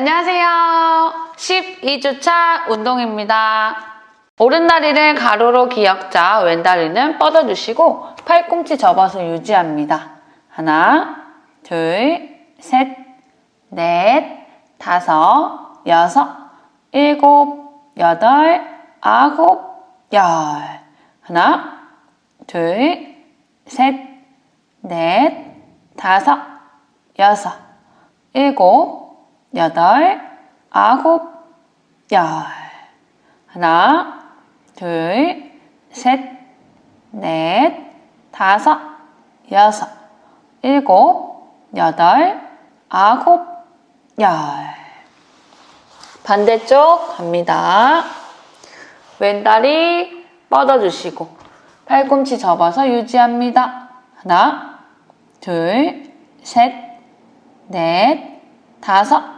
안녕하세요. 12주차 운동입니다. 오른다리를 가로로 기역자, 왼다리는 뻗어주시고 팔꿈치 접어서 유지합니다. 하나, 둘, 셋, 넷, 다섯, 여섯, 일곱, 여덟, 아홉, 열. 하나, 둘, 셋, 넷, 다섯, 여섯, 일곱, 여덟, 아홉, 열. 하나, 둘, 셋, 넷, 다섯, 여섯, 일곱, 여덟, 아홉, 열. 반대쪽 갑니다. 왼다리 뻗어주시고 팔꿈치 접어서 유지합니다. 하나, 둘, 셋, 넷, 다섯,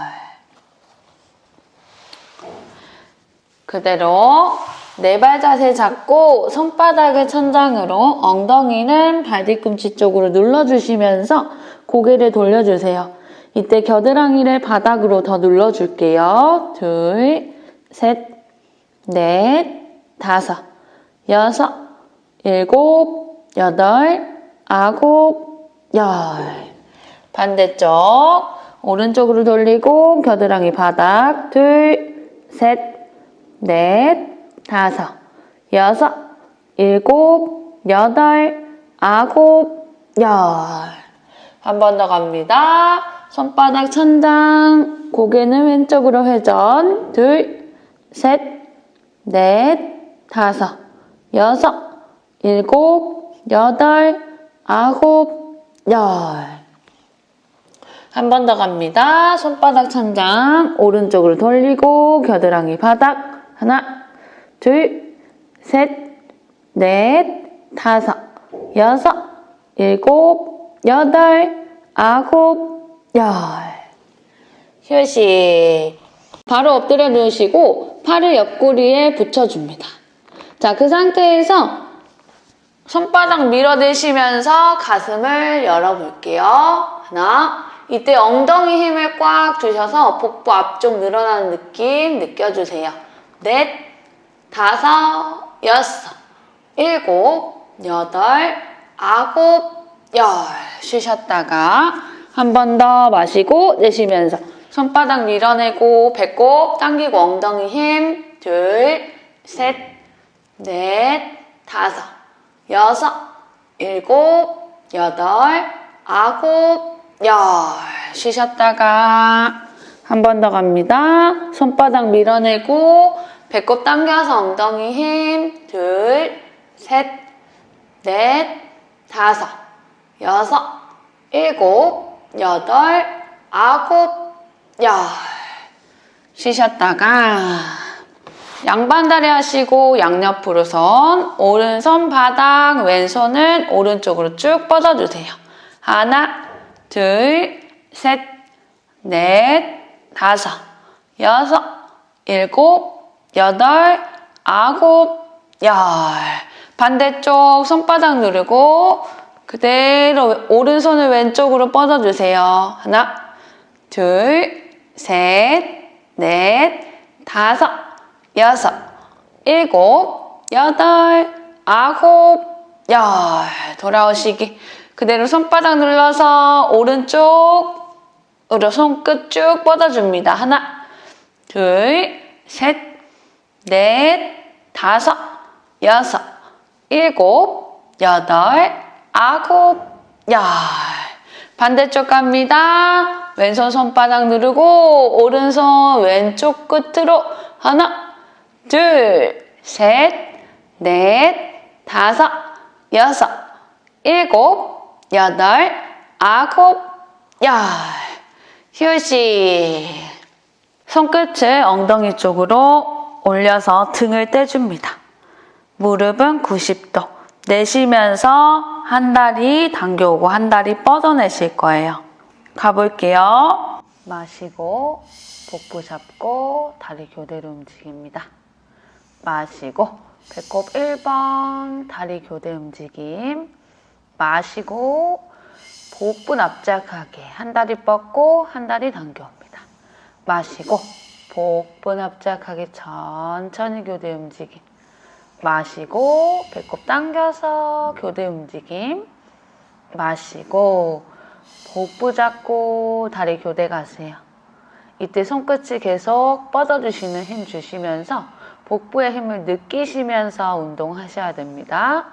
그대로 네 발 자세 잡고 손바닥을 천장으로 엉덩이는 발 뒤꿈치 쪽으로 눌러주시면서 고개를 돌려주세요. 이때 겨드랑이를 바닥으로 더 눌러줄게요. 둘, 셋, 넷, 다섯, 여섯, 일곱, 여덟, 아홉, 열. 반대쪽 오른쪽으로 돌리고 겨드랑이 바닥 둘, 셋, 넷, 다섯, 여섯, 일곱, 여덟, 아홉, 열. 한 번 더 갑니다. 손바닥 천장, 고개는 왼쪽으로 회전. 둘, 셋, 넷, 다섯, 여섯, 일곱, 여덟, 아홉, 열. 한 번 더 갑니다. 손바닥 천장, 오른쪽으로 돌리고, 겨드랑이 바닥. 하나, 둘, 셋, 넷, 다섯, 여섯, 일곱, 여덟, 아홉, 열. 휴식. 바로 엎드려 누우시고, 팔을 옆구리에 붙여줍니다. 자, 그 상태에서 손바닥 밀어내시면서 가슴을 열어볼게요. 하나. 이때 엉덩이 힘을 꽉 주셔서 복부 앞쪽 늘어나는 느낌 느껴주세요. 넷, 다섯, 여섯, 일곱, 여덟, 아홉, 열. 쉬셨다가 한 번 더 마시고 내쉬면서 손바닥 밀어내고 배꼽 당기고 엉덩이 힘. 둘, 셋, 넷, 다섯, 여섯, 일곱, 여덟, 아홉, 열. 쉬셨다가 한 번 더 갑니다. 손바닥 밀어내고 배꼽 당겨서 엉덩이 힘. 둘, 셋, 넷, 다섯, 여섯, 일곱, 여덟, 아홉, 열. 쉬셨다가 양반다리 하시고 양옆으로 선, 오른손 바닥, 왼손은 오른쪽으로 쭉 뻗어주세요. 하나, 둘, 셋, 넷, 다섯, 여섯, 일곱, 여덟, 아홉, 열. 반대쪽 손바닥 누르고 그대로 오른손을 왼쪽으로 뻗어주세요. 하나, 둘, 셋, 넷, 다섯, 여섯, 일곱, 여덟, 아홉, 열. 돌아오시기. 그대로 손바닥 눌러서 오른쪽으로 손끝 쭉 뻗어줍니다. 하나, 둘, 셋, 넷, 다섯, 여섯, 일곱, 여덟, 아홉, 열. 반대쪽 갑니다. 왼손 손바닥 누르고 오른손 왼쪽 끝으로 하나, 둘, 셋, 넷, 다섯, 여섯, 일곱, 여덟, 아홉, 열. 휴식. 손끝을 엉덩이 쪽으로 올려서 등을 떼줍니다. 무릎은 90도. 내쉬면서 한 다리 당겨오고 한 다리 뻗어내실 거예요. 가볼게요. 마시고 복부 잡고 다리 교대로 움직입니다. 마시고 배꼽 1번 다리 교대 움직임. 마시고 복부 납작하게 한 다리 뻗고 한 다리 당겨옵니다. 마시고 복부 납작하게 천천히 교대 움직임. 마시고 배꼽 당겨서 교대 움직임. 마시고 복부 잡고 다리 교대 가세요. 이때 손끝이 계속 뻗어주시는 힘 주시면서 복부의 힘을 느끼시면서 운동하셔야 됩니다.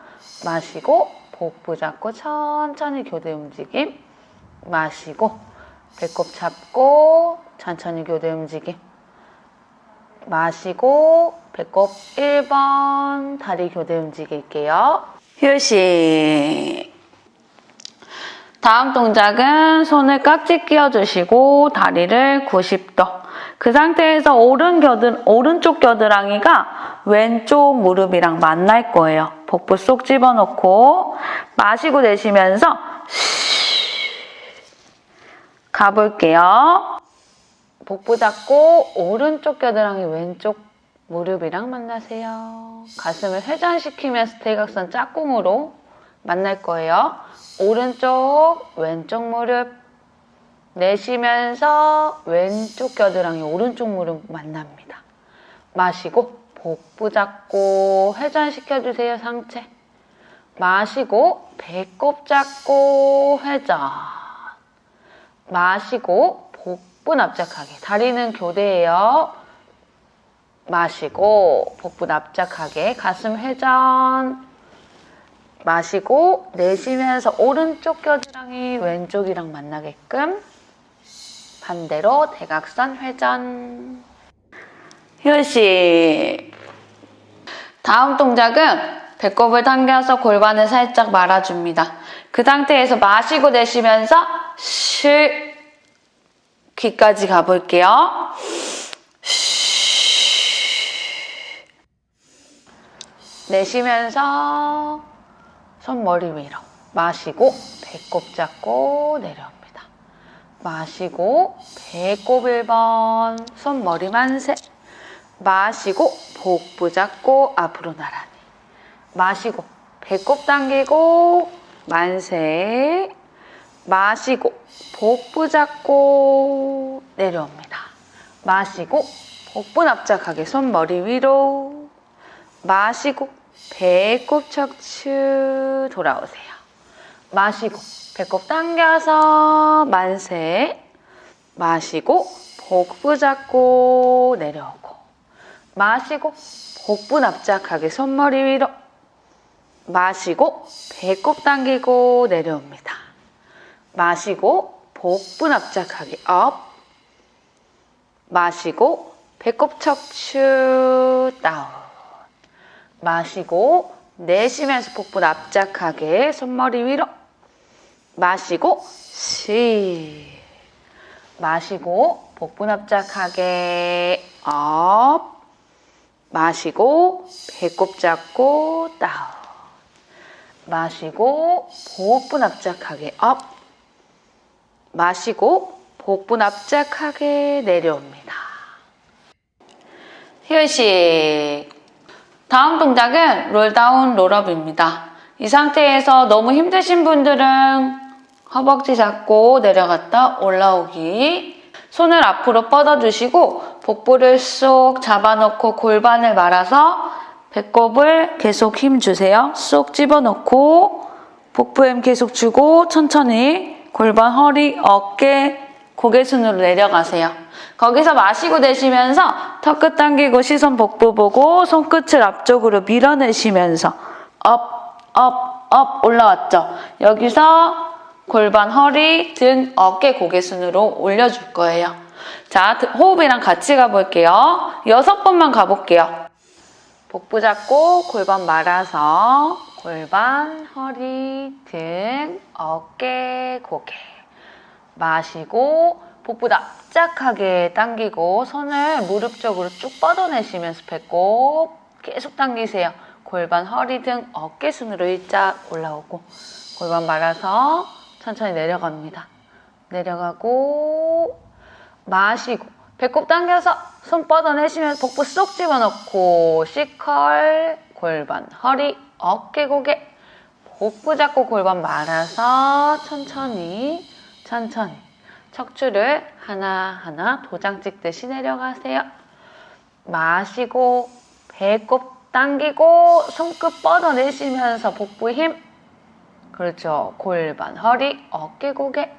마시고 복부 잡고 천천히 교대 움직임. 마시고 배꼽 잡고 천천히 교대 움직임. 마시고 배꼽 1번 다리 교대 움직일게요. 휴식. 다음 동작은 손을 깍지 끼워주시고 다리를 90도. 그 상태에서 오른 겨드, 오른쪽 겨드랑이가 왼쪽 무릎이랑 만날 거예요. 복부 쏙 집어넣고 마시고 내쉬면서 가볼게요. 복부 잡고 오른쪽 겨드랑이 왼쪽 무릎이랑 만나세요. 가슴을 회전시키면서 대각선 짝꿍으로 만날 거예요. 오른쪽, 왼쪽 무릎 내쉬면서 왼쪽 겨드랑이 오른쪽 무릎 만납니다. 마시고 복부 잡고 회전시켜주세요, 상체. 마시고 배꼽 잡고 회전. 마시고 복부 납작하게. 다리는 교대예요. 마시고 복부 납작하게. 가슴 회전. 마시고 내쉬면서 오른쪽 겨드랑이 왼쪽이랑 만나게끔 반대로 대각선 회전 휴식 다음 동작은 배꼽을 당겨서 골반을 살짝 말아줍니다. 그 상태에서 마시고 내쉬면서 실 귀까지 가볼게요. 내쉬면서 손머리 위로 마시고 배꼽 잡고 내려옵니다. 마시고 배꼽 1번 손머리 만세 마시고 복부 잡고 앞으로 나란히 마시고 배꼽 당기고 만세 마시고 복부 잡고 내려옵니다. 마시고 복부 납작하게 손 머리 위로 마시고 배꼽 척추 돌아오세요. 마시고 배꼽 당겨서 만세 마시고 복부 잡고 내려오고 마시고 복부 납작하게 손머리 위로 마시고 배꼽 당기고 내려옵니다. 마시고 복부 납작하게 업 마시고 배꼽 척추 다운 마시고 내쉬면서 복부 납작하게 손머리 위로. 마시고 쉬 마시고 복부 납작하게 업 마시고 배꼽 잡고 다운 마시고 복부 납작하게 업 마시고 복부 납작하게 내려옵니다. 휴식 다음 동작은 롤다운 롤업입니다. 이 상태에서 너무 힘드신 분들은 허벅지 잡고 내려갔다 올라오기. 손을 앞으로 뻗어주시고 복부를 쏙 잡아놓고 골반을 말아서 배꼽을 계속 힘 주세요. 쏙 집어넣고 복부 힘 계속 주고 천천히 골반, 허리, 어깨, 고개 순으로 내려가세요. 거기서 마시고 내쉬면서 턱끝 당기고 시선 복부 보고 손끝을 앞쪽으로 밀어내시면서 업, 업, 업 올라왔죠. 여기서 골반, 허리, 등, 어깨, 고개 순으로 올려줄 거예요. 자, 호흡이랑 같이 가볼게요. 여섯 번만 가볼게요. 복부 잡고 골반 말아서 골반, 허리, 등, 어깨, 고개. 마시고 복부 납작하게 당기고 손을 무릎 쪽으로 쭉 뻗어내시면서 배꼽 계속 당기세요. 골반, 허리 등 어깨 순으로 일자 올라오고 골반 말아서 천천히 내려갑니다. 내려가고 마시고 배꼽 당겨서 손 뻗어내시면서 복부 쏙 집어넣고 C컬 골반, 허리, 어깨, 고개 복부 잡고 골반 말아서 천천히 천천히 척추를 하나하나 도장 찍듯이 내려가세요. 마시고 배꼽 당기고 손끝 뻗어내시면서 복부 힘 그렇죠. 골반, 허리, 어깨, 고개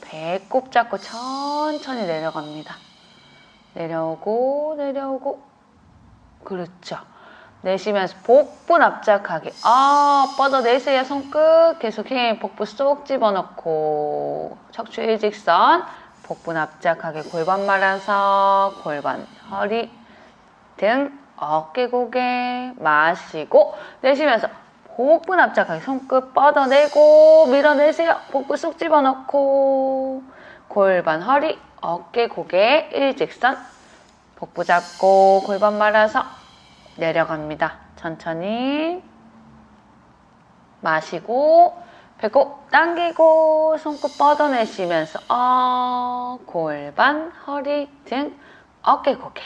배꼽 잡고 천천히 내려갑니다. 내려오고 내려오고 그렇죠. 내쉬면서 복부 납작하게. 아 뻗어내세요 손끝. 계속 힘 복부 쏙 집어넣고. 척추 일직선. 복부 납작하게. 골반 말아서 골반 허리 등 어깨 고개 마시고 내쉬면서 복부 납작하게 손끝 뻗어내고 밀어내세요. 복부 쏙 집어넣고. 골반 허리 어깨 고개 일직선. 복부 잡고 골반 말아서 내려갑니다. 천천히 마시고 배꼽 당기고 손끝 뻗어내시면서 어, 골반, 허리 등 어깨 고개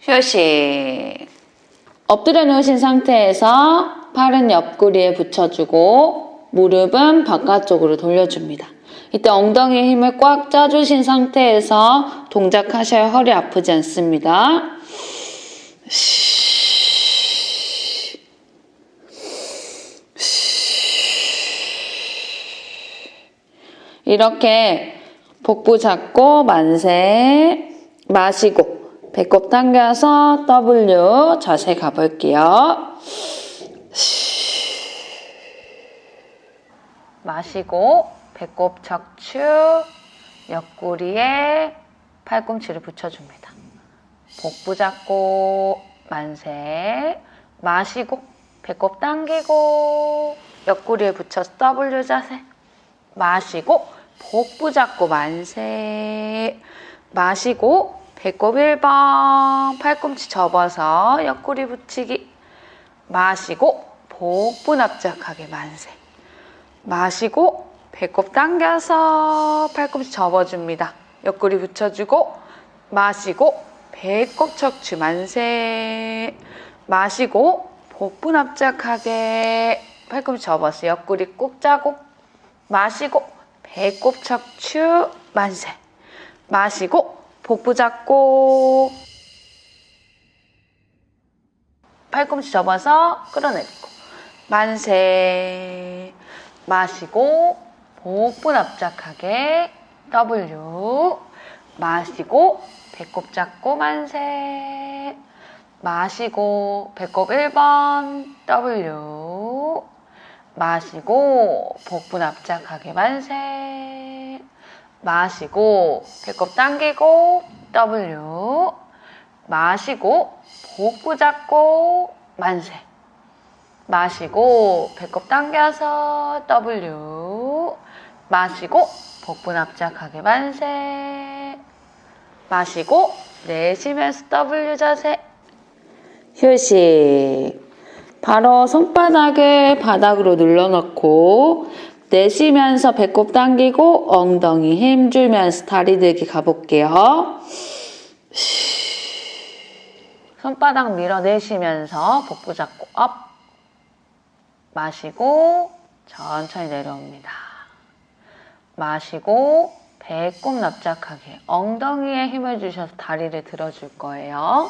휴식 엎드려 놓으신 상태에서 팔은 옆구리에 붙여주고 무릎은 바깥쪽으로 돌려줍니다. 이때 엉덩이에 힘을 꽉 짜주신 상태에서 동작하셔야 허리 아프지 않습니다. 이렇게 복부 잡고 만세 마시고 배꼽 당겨서 W 자세 가볼게요. 마시고 배꼽 척추 옆구리에 팔꿈치를 붙여줍니다. 복부 잡고 만세 마시고 배꼽 당기고 옆구리에 붙여서 W 자세 마시고 복부 잡고 만세 마시고 배꼽 1번 팔꿈치 접어서 옆구리 붙이기 마시고 복부 납작하게 만세 마시고 배꼽 당겨서 팔꿈치 접어줍니다. 옆구리 붙여주고 마시고 배꼽 척추 만세. 마시고 복부 납작하게 팔꿈치 접어서 옆구리 꾹 짜고 마시고 배꼽 척추 만세. 마시고 복부 잡고. 팔꿈치 접어서 끌어내리고 만세. 마시고 복부 납작하게 W. 마시고 배꼽 잡고 만세. 마시고 배꼽 1번 W. 마시고 복부 납작하게 만세. 마시고 배꼽 당기고 W. 마시고 복부 잡고 만세. 마시고 배꼽 당겨서 W 마시고 복부 납작하게 만세 마시고 내쉬면서 W 자세 휴식 바로 손바닥을 바닥으로 눌러놓고 내쉬면서 배꼽 당기고 엉덩이 힘주면서 다리 들기 가볼게요. 손바닥 밀어내시면서 복부 잡고 업 마시고 천천히 내려옵니다. 마시고 배꼽 납작하게 엉덩이에 힘을 주셔서 다리를 들어줄 거예요.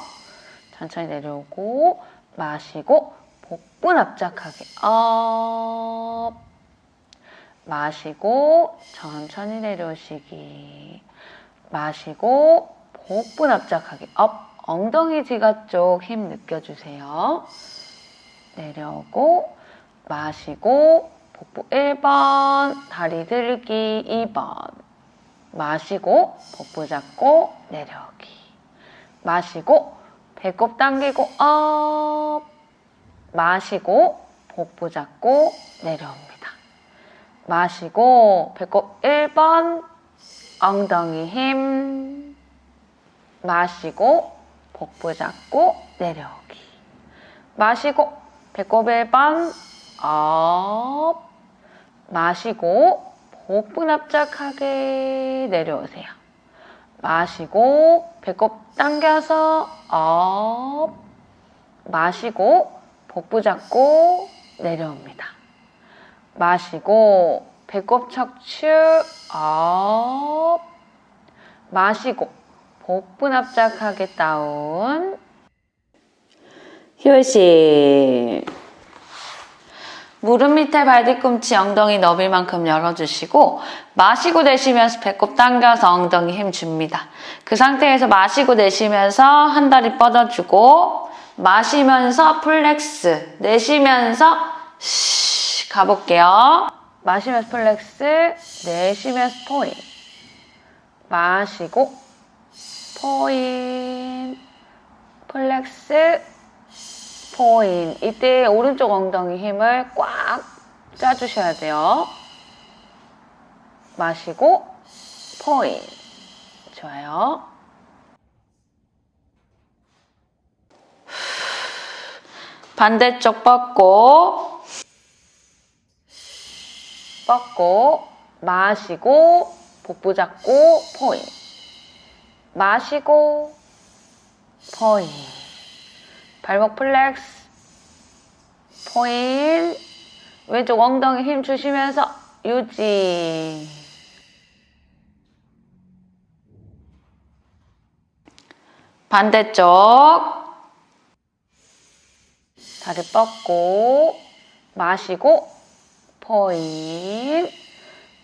천천히 내려오고 마시고 복부 납작하게 업 마시고 천천히 내려오시기 마시고 복부 납작하게 업 엉덩이 지가 쪽힘 느껴주세요. 내려오고 마시고 복부 1번 다리 들기 2번. 마시고 복부 잡고 내려오기. 마시고 배꼽 당기고 업 마시고 복부 잡고 내려옵니다. 마시고 배꼽 1번 엉덩이 힘. 마시고 복부 잡고 내려오기. 마시고 배꼽 1번 업 마시고 복부 납작하게 내려오세요. 마시고 배꼽 당겨서 업. 마시고 복부 잡고 내려옵니다. 마시고 배꼽 척추 업. 마시고 복부 납작하게 다운 휴식 무릎 밑에 발 뒤꿈치 엉덩이 너빌 만큼 열어주시고 마시고 내쉬면서 배꼽 당겨서 엉덩이 힘 줍니다. 그 상태에서 마시고 내쉬면서 한 다리 뻗어주고 마시면서 플렉스 내쉬면서 쉬 가볼게요. 마시면서 플렉스 내쉬면서 포인 마시고 포인 플렉스 포인. 이때 오른쪽 엉덩이 힘을 꽉 짜주셔야 돼요. 마시고, 포인. 좋아요. 반대쪽 뻗고, 뻗고, 마시고, 복부 잡고, 포인. 마시고, 포인. 발목 플렉스. 포인 왼쪽 엉덩이 힘 주시면서 유지. 반대쪽. 다리 뻗고 마시고 포인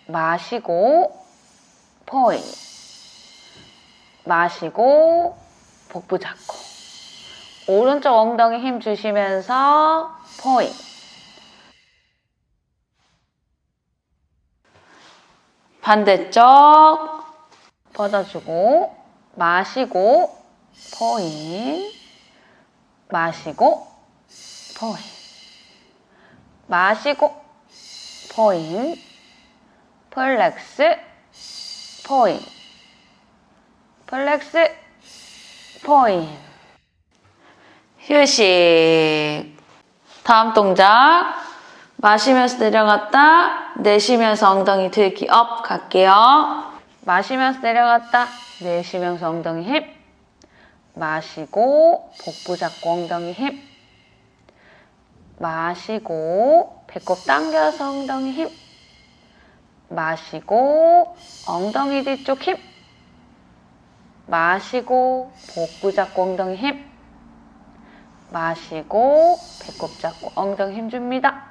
마시고 포인 마시고 복부 잡고 오른쪽 엉덩이 힘 주시면서 포인. 반대쪽 뻗어주고 마시고 포인. 마시고 포인. 마시고 포인. 플렉스 포인. 플렉스 포인. 휴식. 다음 동작. 마시면서 내려갔다, 내쉬면서 엉덩이 들기 업 갈게요. 마시면서 내려갔다, 내쉬면서 엉덩이 힙. 마시고, 복부 잡고 엉덩이 힙. 마시고, 배꼽 당겨서 엉덩이 힙. 마시고, 엉덩이 뒤쪽 힙. 마시고, 복부 잡고 엉덩이 힙. 마시고 배꼽 잡고 엉덩이 힘 줍니다.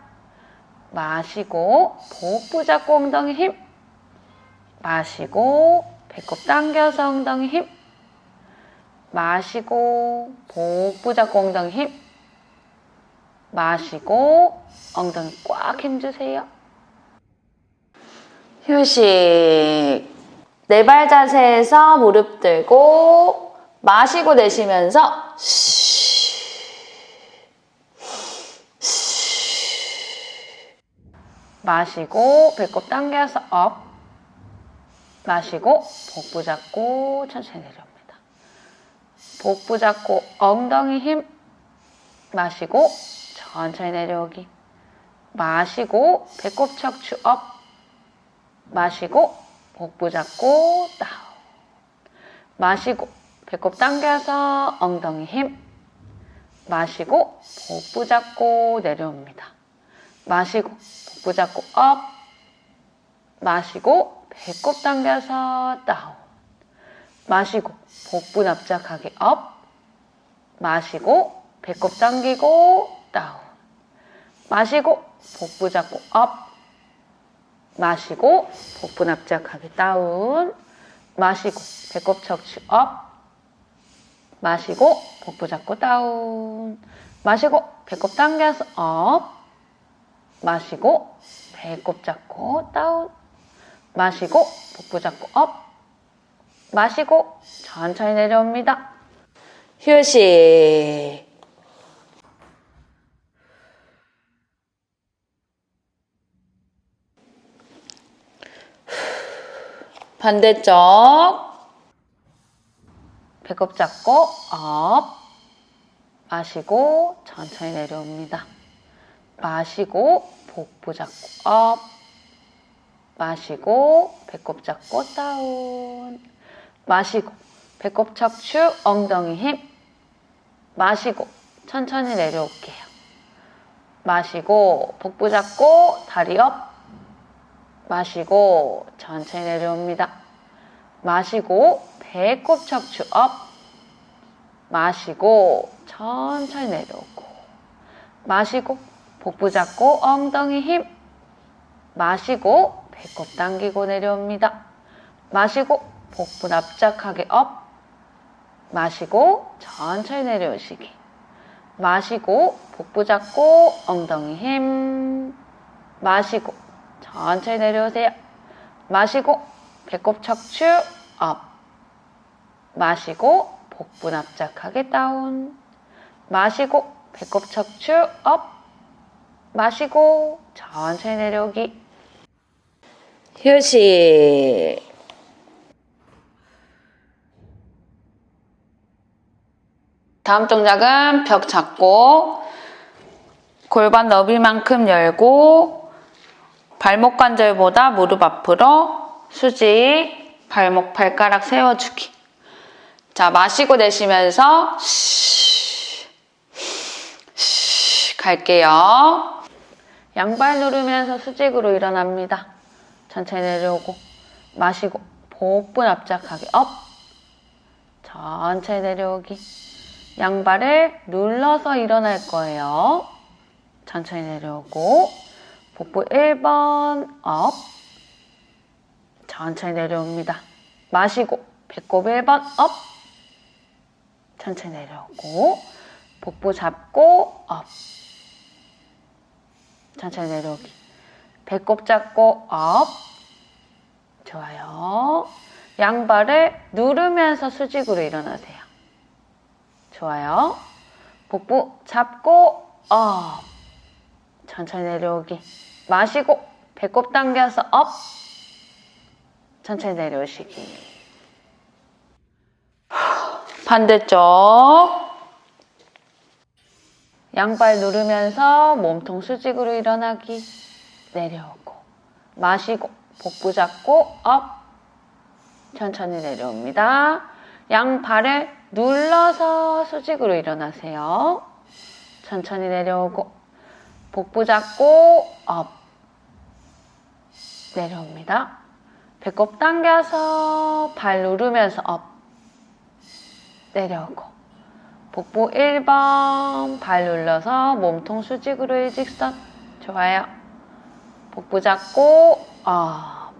마시고 복부 잡고 엉덩이 힘. 마시고 배꼽 당겨서 엉덩이 힘. 마시고 복부 잡고 엉덩이 힘. 마시고 엉덩이 꽉 힘주세요. 휴식. 네발 자세에서 무릎 들고 마시고 내쉬면서 쉬. 마시고 배꼽 당겨서 업. 마시고 복부 잡고 천천히 내려옵니다. 복부 잡고 엉덩이 힘 마시고 천천히 내려오기. 마시고 배꼽 척추 업. 마시고 복부 잡고 다운. 마시고 배꼽 당겨서 엉덩이 힘. 마시고 복부 잡고 내려옵니다. 마시고 복부 잡고 업. 마시고 배꼽 당겨서 다운. 마시고 복부 납작하게 업. 마시고 배꼽 당기고 다운. 마시고 복부 잡고 업. 마시고 복부 납작하게 다운. 마시고 배꼽 척추 업. 마시고 복부 잡고 다운. 마시고 배꼽 당겨서 업 마시고 배꼽 잡고 다운 마시고 복부 잡고 업 마시고 천천히 내려옵니다. 휴식 반대쪽. 배꼽 잡고 업. 마시고 천천히 내려옵니다. 마시고 복부 잡고 업. 마시고 배꼽 잡고 다운. 마시고 배꼽 척추 엉덩이 힘. 마시고 천천히 내려올게요. 마시고 복부 잡고 다리 업. 마시고 천천히 내려옵니다. 마시고 배꼽 척추 업. 마시고 천천히 내려오고. 마시고 복부 잡고 엉덩이 힘. 마시고 배꼽 당기고 내려옵니다. 마시고 복부 납작하게 업. 마시고 천천히 내려오시기. 마시고 복부 잡고 엉덩이 힘. 마시고 천천히 내려오세요. 마시고 배꼽 척추 업. 마시고 복부 납작하게 다운. 마시고 배꼽 척추 업. 마시고 천천히 내려오기. 휴식. 다음 동작은 벽 잡고 골반 너비만큼 열고 발목 관절보다 무릎 앞으로 수직 발목 발가락 세워주기. 자 마시고 내쉬면서 쉬, 쉬, 갈게요. 양발 누르면서 수직으로 일어납니다. 천천히 내려오고 마시고 복부 납작하게 업 천천히 내려오기 양발을 눌러서 일어날 거예요. 천천히 내려오고 복부 1번 업 천천히 내려옵니다. 마시고 배꼽 1번 업 천천히 내려오고 복부 잡고 업 천천히 내려오기 배꼽 잡고 업 좋아요. 양발을 누르면서 수직으로 일어나세요. 좋아요. 복부 잡고 업. 천천히 내려오기. 마시고 배꼽 당겨서 업. 천천히 내려오시기. 반대쪽. 양발 누르면서 몸통 수직으로 일어나기. 내려오고. 마시고 복부 잡고 업. 천천히 내려옵니다. 양발을 눌러서 수직으로 일어나세요. 천천히 내려오고 복부 잡고 업 내려옵니다. 배꼽 당겨서 발 누르면서 업 내려오고 복부 1번 발 눌러서 몸통 수직으로 일직선 좋아요. 복부 잡고 업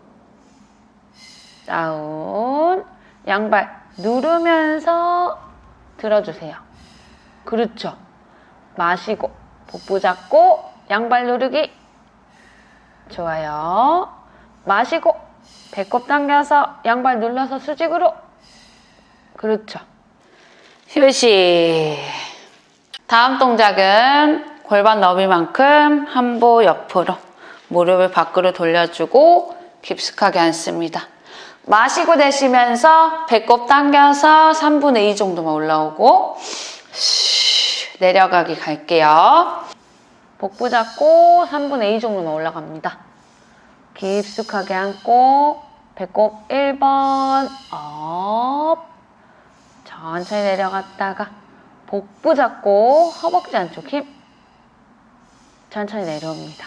다운 양발 누르면서 들어주세요. 그렇죠. 마시고 복부 잡고 양발 누르기. 좋아요. 마시고 배꼽 당겨서 양발 눌러서 수직으로. 그렇죠. 휴식. 다음 동작은 골반 너비만큼 한보 옆으로 무릎을 밖으로 돌려주고 깊숙하게 앉습니다. 마시고 내쉬면서 배꼽 당겨서 3분의 2 정도만 올라오고 쉬, 내려가기 갈게요. 복부 잡고 3분의 2 정도만 올라갑니다. 깊숙하게 앉고 배꼽 1번 업 천천히 내려갔다가 복부 잡고 허벅지 안쪽 힘 천천히 내려옵니다.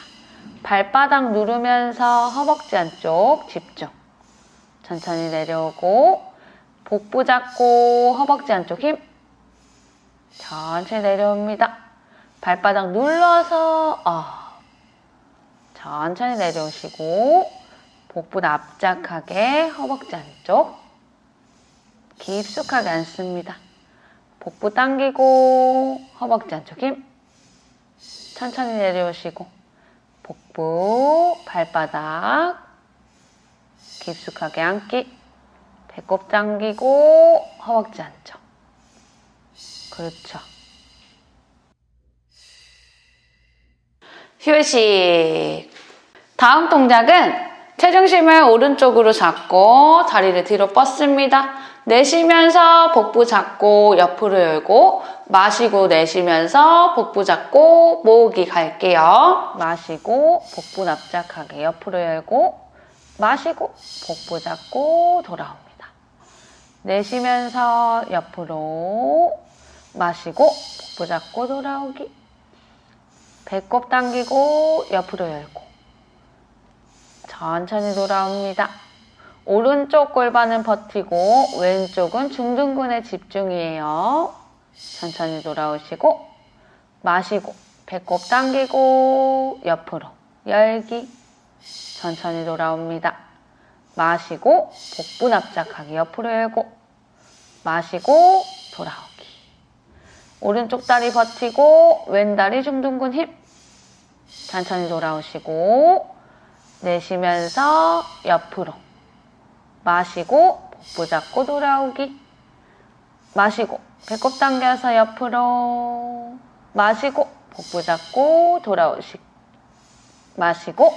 발바닥 누르면서 허벅지 안쪽 집중 천천히 내려오고 복부 잡고 허벅지 안쪽 힘 천천히 내려옵니다. 발바닥 눌러서 어. 천천히 내려오시고 복부 납작하게 허벅지 안쪽 깊숙하게 앉습니다. 복부 당기고 허벅지 안쪽 힘. 천천히 내려오시고 복부 발바닥. 깊숙하게 앉기. 배꼽 당기고 허벅지 안쪽. 그렇죠. 휴식. 다음 동작은 체중심을 오른쪽으로 잡고 다리를 뒤로 뻗습니다. 내쉬면서 복부 잡고 옆으로 열고 마시고 내쉬면서 복부 잡고 모으기 갈게요. 마시고 복부 납작하게 옆으로 열고 마시고 복부 잡고 돌아옵니다. 내쉬면서 옆으로 마시고 복부 잡고 돌아오기 배꼽 당기고 옆으로 열고 천천히 돌아옵니다. 오른쪽 골반은 버티고 왼쪽은 중둔근에 집중이에요. 천천히 돌아오시고 마시고 배꼽 당기고 옆으로 열기 천천히 돌아옵니다. 마시고 복부 납작하게 옆으로 열고 마시고 돌아오기 오른쪽 다리 버티고 왼 다리 중둔근 힙 천천히 돌아오시고 내쉬면서 옆으로 마시고 복부 잡고 돌아오기. 마시고 배꼽 당겨서 옆으로. 마시고 복부 잡고 돌아오시. 마시고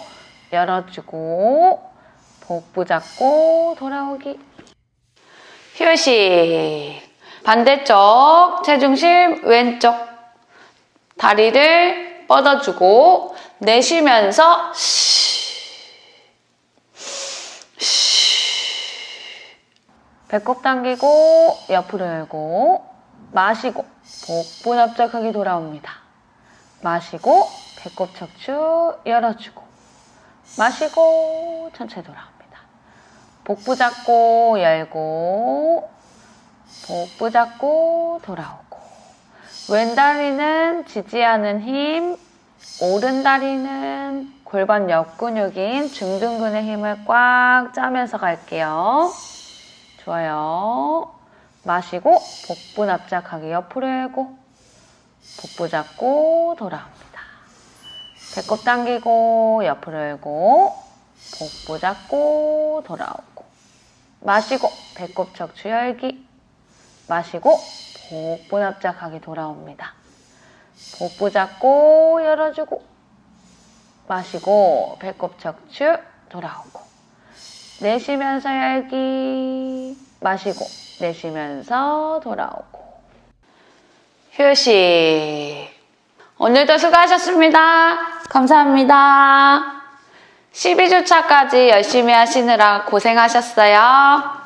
열어주고 복부 잡고 돌아오기. 휴식. 반대쪽 체중심 왼쪽. 다리를 뻗어주고 내쉬면서 배꼽 당기고 옆으로 열고 마시고 복부 납작하게 돌아옵니다. 마시고 배꼽 척추 열어주고 마시고 천천히 돌아옵니다. 복부 잡고 열고 복부 잡고 돌아오고 왼 다리는 지지하는 힘 오른 다리는 골반 옆 근육인 중둔근의 힘을 꽉 짜면서 갈게요. 좋아요. 마시고 복부 납작하게 옆으로 열고 복부 잡고 돌아옵니다. 배꼽 당기고 옆으로 열고 복부 잡고 돌아오고 마시고 배꼽 척추 열기 마시고 복부 납작하게 돌아옵니다. 복부 잡고 열어주고 마시고 배꼽 척추 돌아오고 내쉬면서 열기 마시고 내쉬면서 돌아오고 휴식 오늘도 수고하셨습니다. 감사합니다. 12주차까지 열심히 하시느라 고생하셨어요.